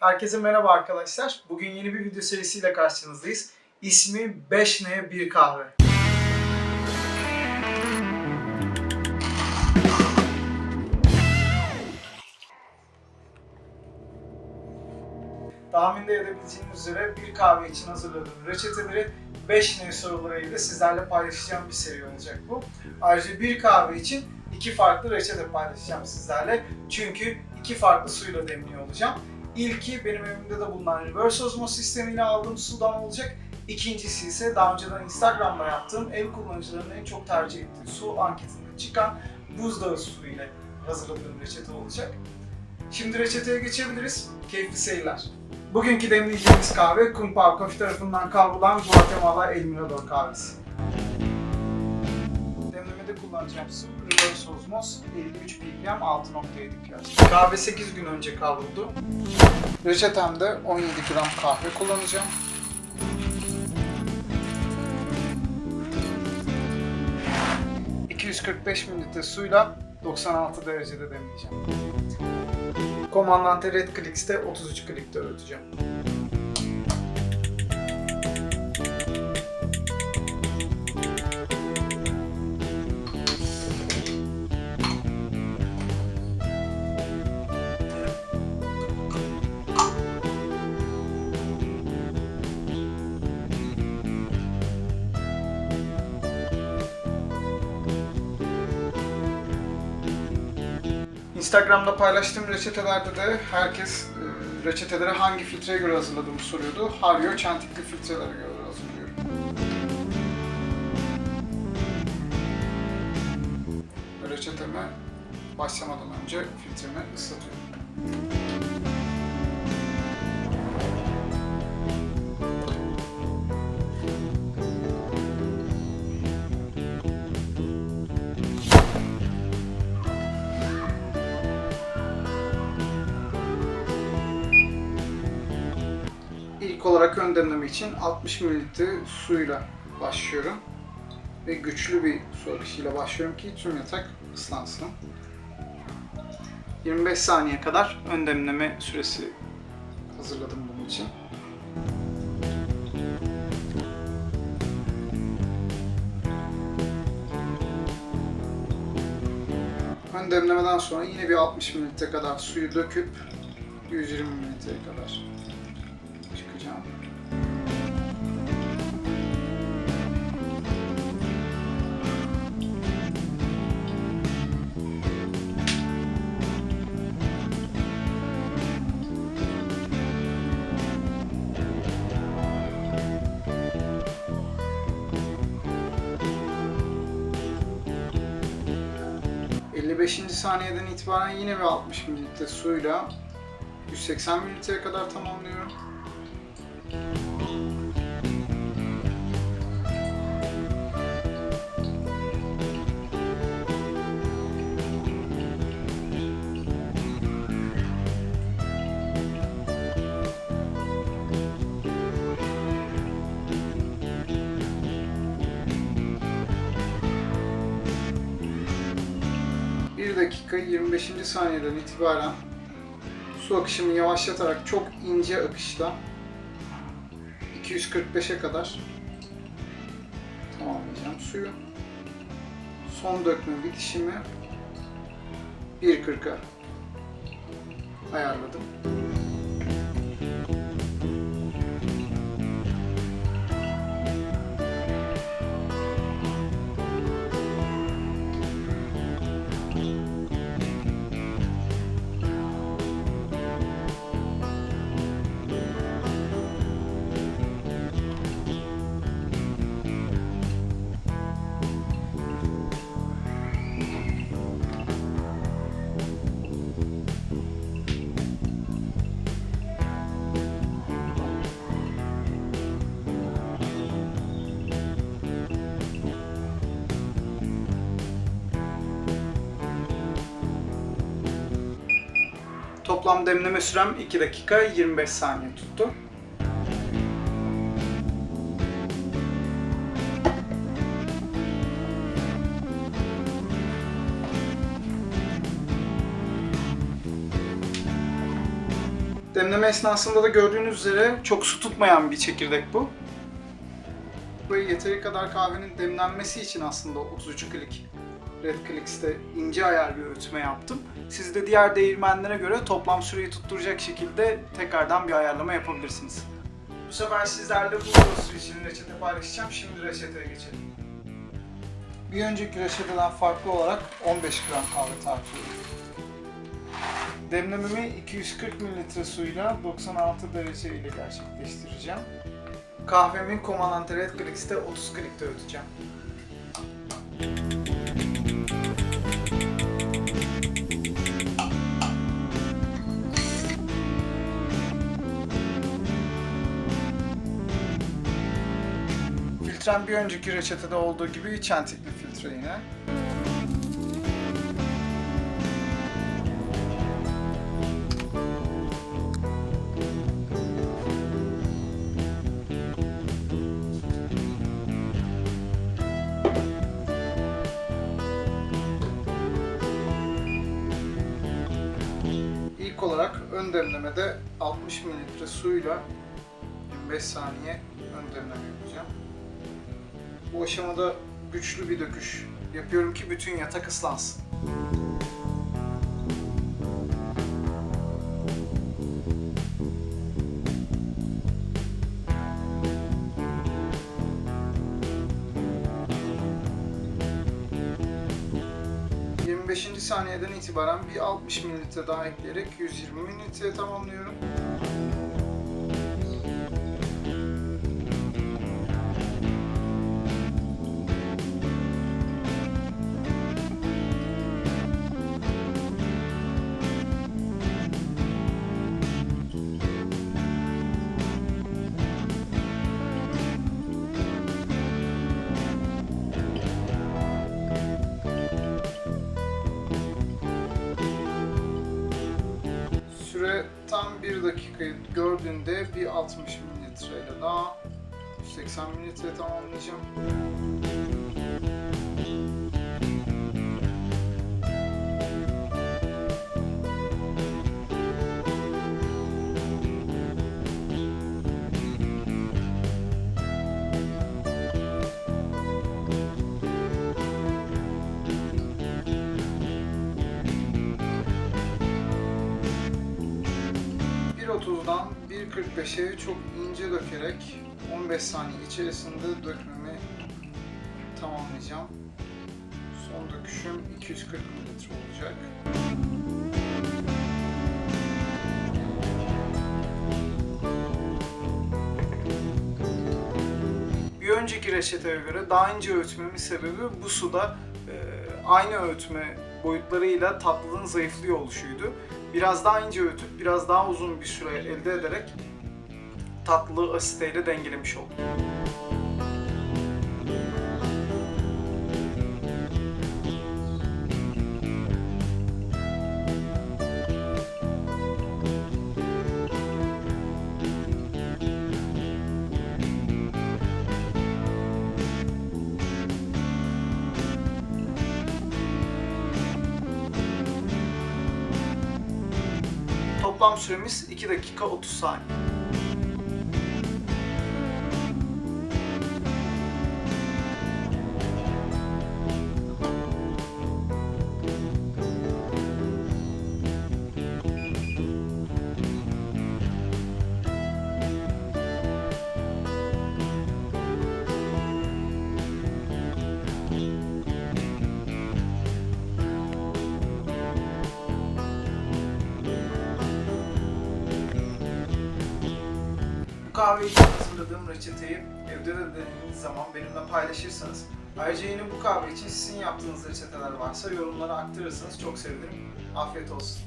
Herkese merhaba arkadaşlar. Bugün yeni bir video serisiyle karşınızdayız. İsmi 5N 1 kahve. Tahmin de edebileceğiniz üzere bir kahve için hazırladığım reçeteleri 5N sorularıyla sizlerle paylaşacağım bir seri olacak bu. Ayrıca bir kahve için iki farklı reçete paylaşacağım sizlerle. Çünkü iki farklı suyla demliyor olacağım. İlki benim evimde de bulunan reverse osmosis sistemiyle aldığım sudan olacak. İkincisi ise daha önceden Instagram'da yaptığım ev kullanıcılarının en çok tercih ettiği su anketinde çıkan buzdağı suyu ile hazırladığım reçete olacak. Şimdi reçeteye geçebiliriz. Keyifli seyirler. Bugünkü demleyeceğimiz kahve Kumpao Coffee tarafından kavrulan Guatemala El Mirador kahvesi. Demlemede kullanacağım su Reverse Osmos 53 ppm 6.7 pH. Kahve 8 gün önce kavruldu. Reçetemde 17 gram kahve kullanacağım. ...245 mililitre suyla 96 derecede demleyeceğim. Komandante Red Clicks'te 33 klikte öğüteceğim. Instagram'da paylaştığım reçetelerde de herkes e, reçeteleri hangi filtreye göre hazırladığımı soruyordu. Hario çentikli filtrelere göre hazırlıyorum. Reçeteme başlamadan önce filtremi ıslatıyorum. Olarak ön demleme için 60 ml suyla başlıyorum. Ve güçlü bir su akışıyla başlıyorum ki tüm yatak ıslansın. 25 saniye kadar ön demleme süresi hazırladım bunun için. Ön demlemeden sonra yine bir 60 ml kadar suyu döküp 120 ml'ye kadar ...55. saniyeden itibaren yine bir 60 ml suyla 180 mililitreye kadar tamamlıyorum. Dakika 25. saniyeden itibaren su akışımı yavaşlatarak çok ince akışla 245'e kadar tamamlayacağım suyu. Son dökme bitişimi 1.40'a ayarladım. Toplam demleme sürem 2 dakika 25 saniye tuttu. Demleme esnasında da gördüğünüz üzere çok su tutmayan bir çekirdek bu. Böyle yeteri kadar kahvenin demlenmesi için aslında 33 klik Red Clicks'te ince ayar bir öğütme yaptım. Siz de diğer değirmenlere göre toplam süreyi tutturacak şekilde tekrardan bir ayarlama yapabilirsiniz. Bu sefer sizlerle bu su için reçete paylaşacağım. Şimdi reçeteye geçelim. Bir önceki reçeteden farklı olarak 15 gram kahve tartıyorum. Demlememi 240 ml suyla 96 derece ile gerçekleştireceğim. Kahvemi Command Red Clicks'te 30 klikte öğüteceğim. Filtrem bir önceki reçetede olduğu gibi çentikli filtre yine. İlk olarak ön demlemede 60 ml suyla 25 saniye ön demleme yapacağım. Bu aşamada güçlü bir döküş yapıyorum ki bütün yatak ıslansın. ...25. saniyeden itibaren bir 60 ml daha ekleyerek 120 ml tamamlıyorum. Süre tam 1 dakikayı gördüğünde bir 60 mililitre daha 180 mililitre tamamlayacağım. .30'dan 1.45'e çok ince dökerek 15 saniye içerisinde dökmemi tamamlayacağım. Son döküşüm 240 ml olacak. Bir önceki reçeteye göre daha ince öğütmemin sebebi bu suda aynı öğütme boyutlarıyla tatlılığın zayıflıyor oluşuydu. Biraz daha ince öğütüp biraz daha uzun bir süre elde ederek tatlılığı asiteyle dengelemiş oldum. Toplam süremiz 2 dakika 30 saniye. Kahve için hazırladığım reçeteyi evde de denediğiniz zaman benimle paylaşırsanız ayrıca yine bu kahve için sizin yaptığınız reçeteler varsa yorumlara aktarırsanız çok sevinirim. Afiyet olsun.